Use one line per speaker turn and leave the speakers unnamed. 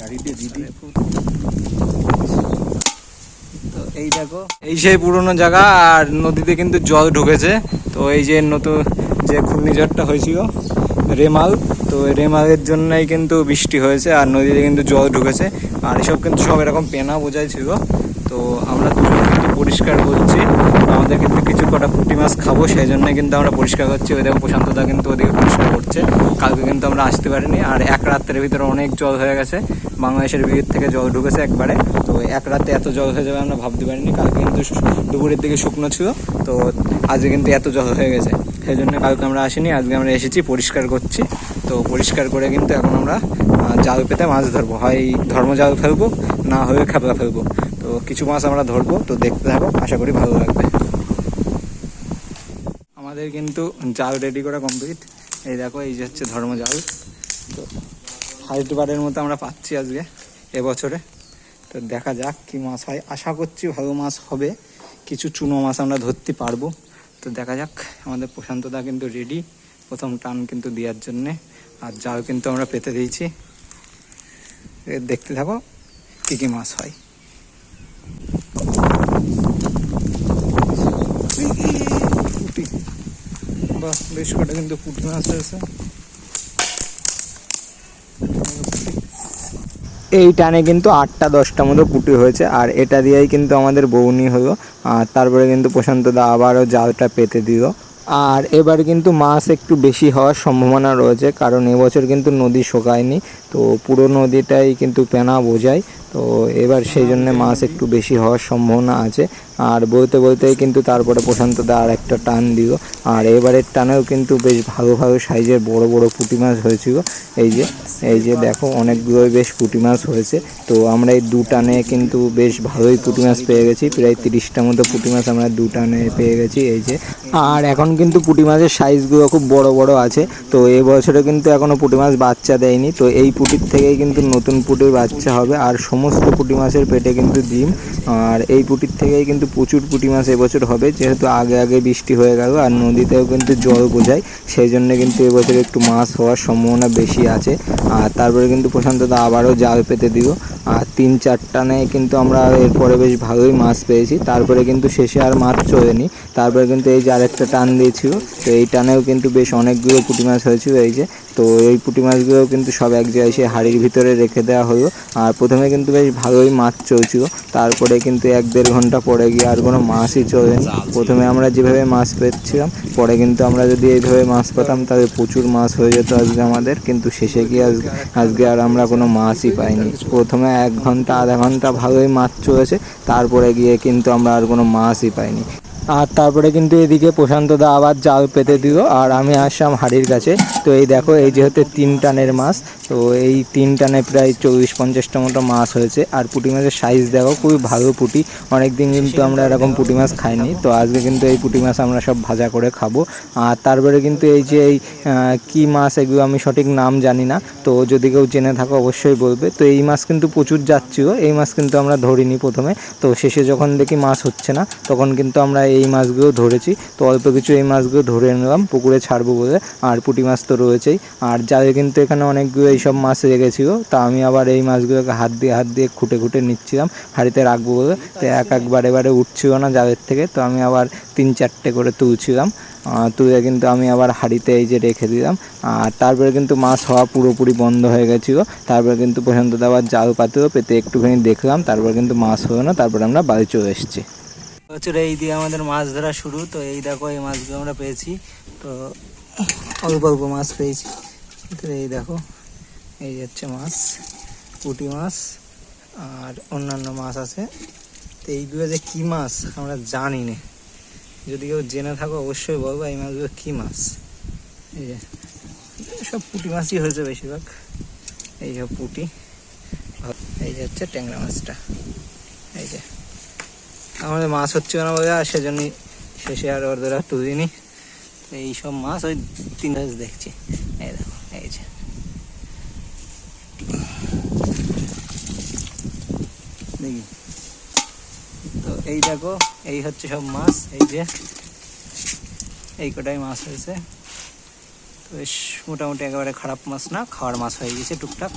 গাড়িতে দিদি।
তো এই দেখো এই সেই পুরনো জায়গা আর নদীতে কিন্তু জল ঢুকেছে। তো এই যে নতুন যে ঘূর্ণিঝড়টা হয়েছিল রেমাল তো রেমালের জন্যই কিন্তু বৃষ্টি হয়েছে আর নদীতে কিন্তু জল ঢুকেছে। আর এসব কিন্তু সব এরকম পেনা বোঝাই ছিল। তো আমরা পরিষ্কার করছি। আমাদের কিন্তু কিছু কটা পুঁটি মাছ খাব, সেই জন্য কিন্তু আমরা পরিষ্কার করছি। ওই দেখো প্রশান্তদা কিন্তু ওদিকে পরিষ্কার করছে। কালকে কিন্তু আমরা আসতে পারিনি। আর এক রাত্রের ভিতরে অনেক জল হয়ে গেছে। বাংলাদেশের বিয়ের থেকে জল ঢুকেছে একবারে। তো এক রাতে এত জল হয়ে যাবে আমরা ভাবতে পারিনি। কালকে কিন্তু দুপুরের দিকে শুকনো ছিল। তো আজকে কিন্তু এত জল হয়ে গেছে। সেই জন্য কালকে আমরা আসিনি। আজকে আমরা এসেছি পরিষ্কার করছি। তো পরিষ্কার করে কিন্তু এখন আমরা জাল পেতে মাছ ধরবো। হয় ধর্ম জাল ফেলব, না হয়ে খেপলা ফেলব। কিছু মাছ আমরা ধরবো, তো দেখতে থাকো, আশা করি ভালো লাগবে। আমাদের কিন্তু জাল রেডি করা কমপ্লিট এই দেখো, এই যে হচ্ছে ধর্ম জাল। তো ফার্স্ট বারের মতো আমরা পাচ্ছি আজকে, এবছরে। তো দেখা যাক কি মাছ হয়। আশা করছি ভালো মাছ হবে। কিছু চুনো মাছ আমরা ধরতে পারব। তো দেখা যাক, আমাদের প্রশান্তদা কিন্তু রেডি প্রথম টান কিন্তু দেওয়ার জন্যে। আর জাল কিন্তু আমরা পেতে দিয়েছি। দেখতে থাকো, কী কী মাছ হয় পুঁটি বাহ বেশ কটা কিন্তু পুঁটি মাছ হয়েছে এই টানে কিন্তু আটটা, দশটা মতো পুটি হয়েছে, আর এটা দিয়েই কিন্তু আমাদের বৌনি হলো। আর তারপরে কিন্তু প্রশান্ত দা আবারও জালটা পেতে দিল। আর এবার কিন্তু মাছ একটু বেশি হওয়ার সম্ভাবনা রয়েছে, কারণ এবছর কিন্তু নদী শোকায়নি, তো পুরো নদীটাই কিন্তু পেনা বোঝায়। তো এবার সেই জন্য মাছ একটু বেশি হওয়ার সম্ভাবনা আছে। আর বলতে বলতেই কিন্তু তারপরে প্রশান্ত দা আর একটা টান দিল। আর এবারের টানেও কিন্তু বেশ ভালো ভালো সাইজের বড় বড় পুঁটি মাছ হয়েছিল। এই যে এই যে দেখো অনেকগুলোই বেশ পুঁটি মাছ হয়েছে। তো আমরা এই দু টানে কিন্তু বেশ ভালোই পুঁটি মাছ পেয়ে গেছি। প্রায় তিরিশটা মতো পুঁটি মাছ আমরা দু টানে পেয়ে গেছি, এই যে। আর এখন কিন্তু পুঁটি মাছের সাইজগুলো খুব বড় বড় আছে। তো এবছরে কিন্তু এখনও পুঁটি মাছ বাচ্চা দেয়নি। তো এই পুঁটির থেকেই কিন্তু নতুন পুঁটির বাচ্চা হবে। আর সমস্ত পুঁটি মাছের পেটে কিন্তু ডিম। আর এই পুঁটির থেকেই কিন্তু প্রচুর পুঁটি মাছ এবছর হবে। যেহেতু আগে আগে বৃষ্টি হয়ে গেল আর নদীতেও কিন্তু জল বোঝায়, সেই জন্য কিন্তু এবছর একটু মাছ হওয়ার সম্ভাবনা বেশি আছে। আর তারপরে কিন্তু প্রশান্ত আবারও জাল পেতে দিল। আর তিন চার টানে কিন্তু আমরা এরপরে বেশ ভালোই মাছ পেয়েছি। তারপরে কিন্তু শেষে আর মাছ চলেনি তারপরে কিন্তু এই যে আরেকটা টান দিয়েছিল, তো এই টানেও কিন্তু বেশ অনেকগুলো পুঁটি মাছ হয়েছিল এই যে। তো এই পুঁটি মাছগুলো কিন্তু সব এক জায়গায় এসে হাড়ির ভিতরে রেখে দেওয়া হলো। আর প্রথমে কিন্তু বেশ ভালোই মাছ চলছিল, তারপরে কিন্তু এক দেড় ঘণ্টা পরে গিয়ে আর কোনো মাছই চলেনি। প্রথমে আমরা যেভাবে মাছ পেচ্ছিলাম পরে কিন্তু আমরা যদি এইভাবে মাছ পেতাম তাহলে প্রচুর মাছ হয়ে যেত আজকে আমাদের, কিন্তু শেষে গিয়ে আজকে আর আমরা কোনো মাছই পাইনি। প্রথমে এক ঘণ্টা, আধা ঘণ্টা ভালোই মাছ চলেছে তারপরে গিয়ে কিন্তু আমরা আর কোনো মাছই পাইনি। আর তারপরে কিন্তু এদিকে প্রশান্ত দা আবার জাল পেতে দিল আর আমি আসলাম হাড়ির কাছে। তো এই দেখো এই যেহেতু তিন টানের মাছ তো এই তিন টানে প্রায় চল্লিশ পঞ্চাশটা মতো মাছ হয়েছে। আর পুঁটি মাছের সাইজ দেখো খুবই ভালো পুঁটি। অনেক দিন কিন্তু আমরা এরকম পুঁটি মাছ খাইনি। তো আজকে কিন্তু এই পুঁটি মাছ আমরা সব ভাজা করে খাব। আর তারপরে কিন্তু এই যে এই কী মাছ এগুলো আমি সঠিক নাম জানি না। তো যদি কেউ জেনে থাকো অবশ্যই বলবে। তো এই মাছ কিন্তু প্রচুর যাচ্ছিল। এই মাছ কিন্তু আমরা ধরিনি প্রথমে। তো শেষে যখন দেখি মাছ হচ্ছে না তখন কিন্তু আমরা এই মাছগুলো ধরেছি। তো অল্প কিছু এই মাছগুলো ধরে নিলাম, পুকুরে ছাড়বো বলে। আর পুঁটি মাছ তো রয়েছেই। আর জালে কিন্তু এখানে অনেকগুলো এইসব মাছ রেখেছিল তা আমি আবার এই মাছগুলোকে হাত দিয়ে হাত দিয়ে খুঁটে খুঁটে নিচ্ছিলাম, হাঁড়িতে রাখব বলে। তো এক একবার এবারে উঠছিল না জালের থেকে, তো আমি আবার তিন চারটে করে তুলছিলাম। তুলে কিন্তু আমি আবার হাঁড়িতে এই যে রেখে দিলাম। আর তারপরে কিন্তু মাছ হওয়া পুরোপুরি বন্ধ হয়ে গেছিল। তারপরে কিন্তু প্রশান্ত দা আবার জাল পাতেও পেতে একটুখানি দেখলাম। তারপর কিন্তু মাছ হলো না, তারপরে আমরা বাড়ি চলে এসেছি। বছর এই দিয়ে আমাদের মাছ ধরা শুরু, তো এই দেখো এই মাছগুলো আমরা পেয়েছি। তো অল্প অল্প মাছ পেয়েছি। এই দেখো, এই হচ্ছে মাছ, পুঁটি মাছ আর অন্যান্য মাছ আছে। তো এইগুলো যে কী মাছ আমরা জানি না। যদি কেউ জেনে থাকো, অবশ্যই বলব এই মাছগুলো কী মাছ। এই যে, সব পুঁটি মাছই হয়েছে বেশিরভাগ। এই সব পুঁটি, এই যে হচ্ছে ট্যাংরা মাছটা। এই যে আমাদের মাছ হচ্ছে না বলে, আর সেজন্যই শেষে আর ওদের আর তুলিনি। তো এই সব মাছ ওই তিন মাস দেখছি। এই দেখো, এই যে। দেখি। তো এই দেখো, এই হচ্ছে সব মাছ, এই যে। এই কটাই মাছ হয়েছে। তো বেশ, মোটামুটি একেবারে খারাপ মাছ না, খাওয়ার মাছ হয়ে গেছে, টুকটাক।